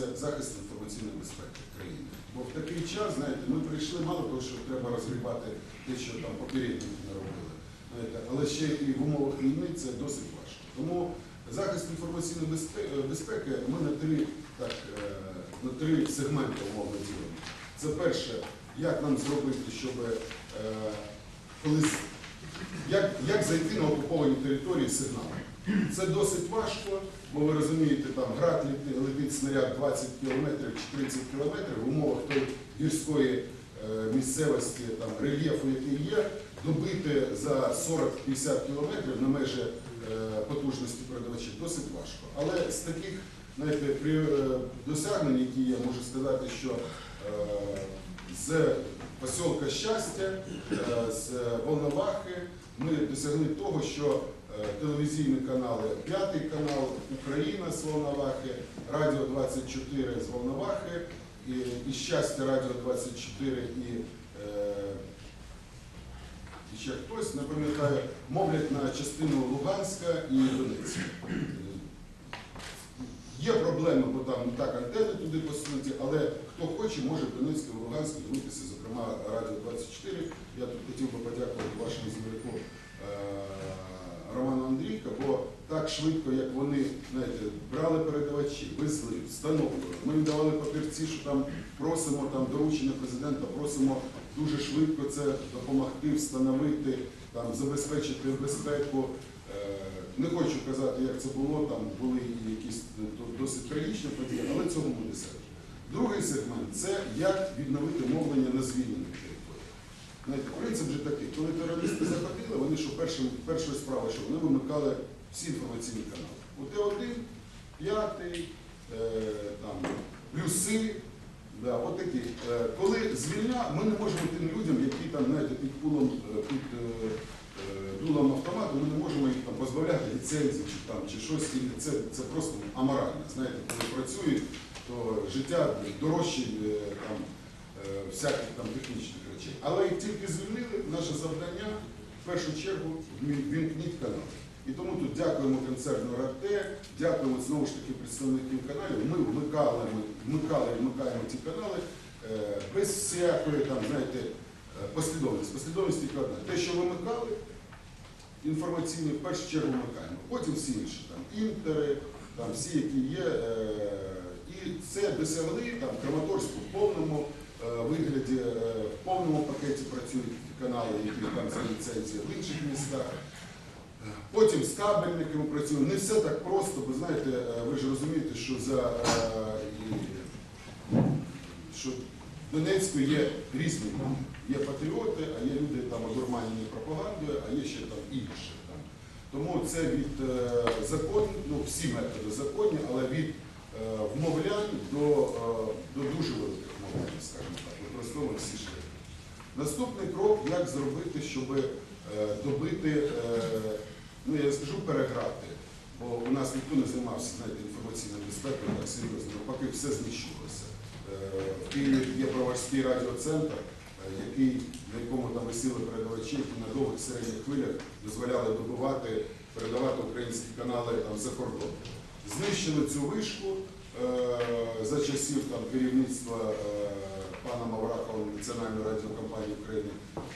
це захист інформаційної безпеки країни. Бо в такий час, знаєте, ми прийшли мало того, що треба розгрібати те, що там попередники наробили. Знаєте, але ще і в умовах війни це досить важко. Тому захист інформаційної безпеки ми на три, так, е, на три сегменти умовно ділимо. Це перше, як нам зробити, щоб е, як, як зайти на окуповані території сигналом. Це досить важко, бо ви розумієте, там град летить, снаряд 20 кілометрів чи 30 кілометрів в умовах тої гірської е, місцевості, там, рельєфу, який є, добити за 40-50 кілометрів на межі е, потужності передавачів досить важко. Але з таких знаєте, е, досягнень, які є, можу сказати, що з посілка щастя, з Волновахи ми досягли того, що телевізійні канали, п'ятий канал, Україна з Волновахи, Радіо 24 з Волновахи, і, і щастя Радіо 24 і, е, і ще хтось, не пам'ятаю, мовлять на частину Луганська і Донецька. Є проблеми, бо там так антени туди посунуті, але хто хоче, може в Донецьку і Луганську дивитися, зокрема Радіо 24. Я тут хотів би подякувати вашому земляку е, Роману Андрійка, бо так швидко, як вони знаєте, брали передавачі, везли, встановлювали. Ми їм давали папірці, що там просимо там доручення президента, просимо дуже швидко це допомогти, встановити, там забезпечити безпеку. Е, Не хочу казати, як це було, там були якісь е, досить трагічні події, але цього ми досягли. Другий сегмент це як відновити мовлення на звільнених. Знаєте, принцип же такий, коли терористи заходили, вони що першим, першою справою, що вони вимикали всі інформаційні канали. УТ-1, п'ятий, е, там, плюси, да, от такі. Е, коли звільня, ми не можемо тим людям, які там, знаєте, під пулом, е, під дулом автомату, ми не можемо їх там позбавляти ліцензії чи там чи щось. І Це, це просто аморально. Знаєте, коли працюють, то життя дорожче там всяких там технічних речей. Але як тільки звільнили, наше завдання в першу чергу вімкніть канал. І тому тут дякуємо концерну РАТ, дякуємо знову ж таки представників каналів. Ми вмикали, вмикали і вмикаємо ті канали е, без всякої там, знаєте, е, послідовності. Послідовність тільки одна. Те, що вимикали, інформаційні в першу чергу вмикаємо. Потім всі інші, там, інтери, там, всі, які є. Е, і це досягли там, Краматорську в повному е, вигляді, е, в повному пакеті працюють канали, які там за ліцензії в інших містах. Е, Потім з кабельниками працюємо. Не все так просто, бо знаєте, е, ви ж розумієте, що за е, що в Донецьку є різні. Є патріоти, а є люди там одурманені пропагандою, а є ще там інші. Тому це від е, закон, ну всі методи законні, але від е, вмовлянь до, е, до дуже великих вмовлянь, скажімо так, використовуємо всі шляхи. Наступний крок, як зробити, щоб е, добити, е, ну я скажу переграти, бо у нас ніхто не займався знаєте, інформаційною безпекою так серйозно, поки все знищувалося. Е, В Києві є Броварський радіоцентр, е, який, на якому там висіли передавачі, які на довгих середніх хвилях дозволяли добувати, передавати українські канали там, за кордон. Знищили цю вишку е, за часів там, керівництва е, пана Мавракова Національної радіокомпанії України.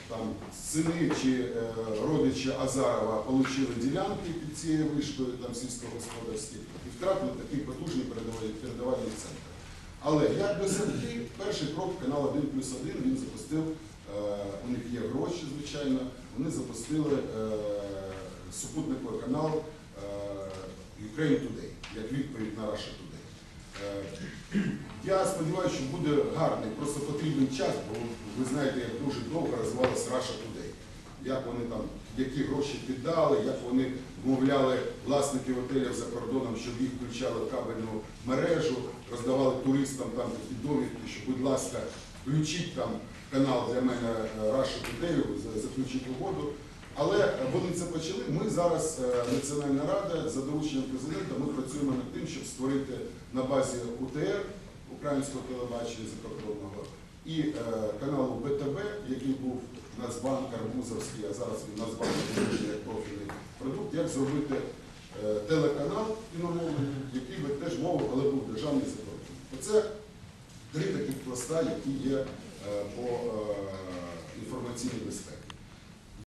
Там сини чи е, родичі Азарова отримали ділянки під цією вишкою, там сільськогосподарські, і втратили такий потужний передавальний, центр. Але як досягти, перший крок канал 1 плюс 1 він запустив, у них є гроші, звичайно, вони запустили супутниковий канал Ukraine Today, як відповідь на Russia Today. Е, Я сподіваюся, що буде гарний, просто потрібен час, бо ви знаєте, як дуже довго розвивалася Russia Today. Як вони там, які гроші піддали, як вони вмовляли власників готелів за кордоном, щоб їх включали в кабельну мережу, роздавали туристам там такі довідки, що, будь ласка, включіть там канал для мене е, Russia Today, заключіть угоду. Але вони це почали. Ми зараз, е, Національна рада, за дорученням президента, ми працюємо над тим, щоб створити на базі УТР, українського телебачення закордонного, і е, каналу БТБ, який був Нацбанк Арбузовський, а зараз він Нацбанк як профільний продукт, як зробити е, телеканал іномовний, який би теж мовив, але був державний закордон. Оце три таких пласта, які є по інформаційній безпеці.